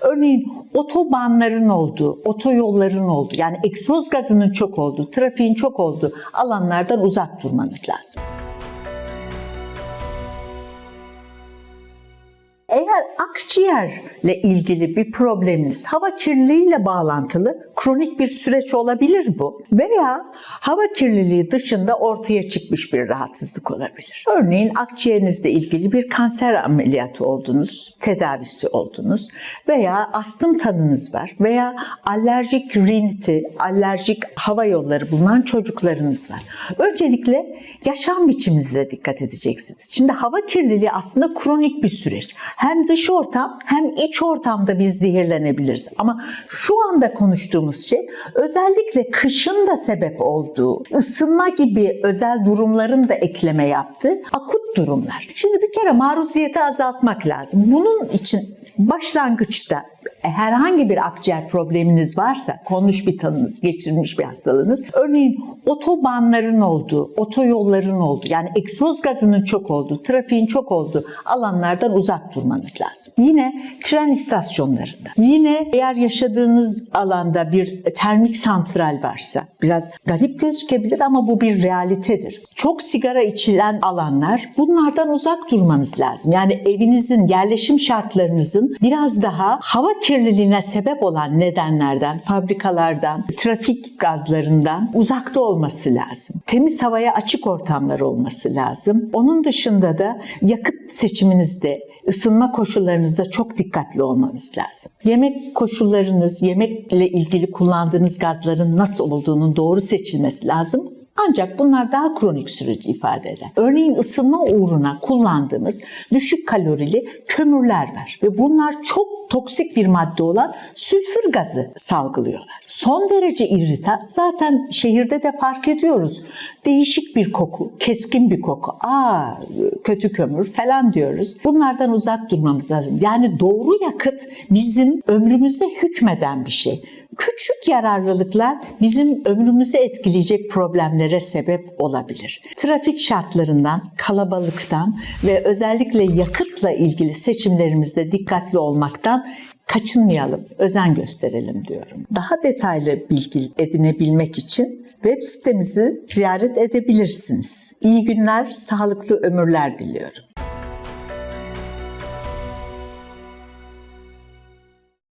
Örneğin otobanların olduğu, otoyolların olduğu yani egzoz gazının çok olduğu, trafiğin çok olduğu alanlardan uzak durmanız lazım. Akciğerle ilgili bir probleminiz hava kirliliğiyle bağlantılı kronik bir süreç olabilir bu. Veya hava kirliliği dışında ortaya çıkmış bir rahatsızlık olabilir. Örneğin akciğerinizle ilgili bir kanser ameliyatı oldunuz, tedavisi oldunuz veya astım tanınız var veya alerjik riniti, alerjik hava yolları bulunan çocuklarınız var. Öncelikle yaşam biçiminize dikkat edeceksiniz. Şimdi hava kirliliği aslında kronik bir süreç. Hem dış ortam hem iç ortamda biz zehirlenebiliriz. Ama şu anda konuştuğumuz şey özellikle kışın da sebep olduğu, ısınma gibi özel durumların da ekleme yaptığı akut durumlar. Şimdi bir kere maruziyeti azaltmak lazım. Bunun için başlangıçta herhangi bir akciğer probleminiz varsa, konmuş bir tanınız, geçirmiş bir hastalığınız, örneğin otobanların olduğu, otoyolların olduğu, yani egzoz gazının çok olduğu, trafiğin çok olduğu alanlardan uzak durmanız lazım. Yine tren istasyonlarında, yine eğer yaşadığınız alanda bir termik santral varsa, biraz garip gözükebilir ama bu bir realitedir. Çok sigara içilen alanlar, bunlardan uzak durmanız lazım. Yani evinizin, yerleşim şartlarınızın biraz daha hava kirliliğine sebep olan nedenlerden, fabrikalardan, trafik gazlarından uzakta olması lazım. Temiz havaya açık ortamlar olması lazım. Onun dışında da yakıt seçiminizde ısınma koşullarınızda çok dikkatli olmanız lazım. Yemek koşullarınız, yemekle ilgili kullandığınız gazların nasıl olduğunun doğru seçilmesi lazım. Ancak bunlar daha kronik süreci ifade eder. Örneğin ısınma uğruna kullandığımız düşük kalorili kömürler var ve bunlar çok toksik bir madde olan sülfür gazı salgılıyorlar. Son derece irrita. Zaten şehirde de fark ediyoruz. Değişik bir koku, keskin bir koku. Aa kötü kömür falan diyoruz. Bunlardan uzak durmamız lazım. Yani doğru yakıt bizim ömrümüze hükmeden bir şey. Küçük yararlılıklar bizim ömrümüzü etkileyecek problemlere sebep olabilir. Trafik şartlarından, kalabalıktan ve özellikle yakıtla ilgili seçimlerimizde dikkatli olmaktan kaçınmayalım, özen gösterelim diyorum. Daha detaylı bilgi edinebilmek için web sitemizi ziyaret edebilirsiniz. İyi günler, sağlıklı ömürler diliyorum.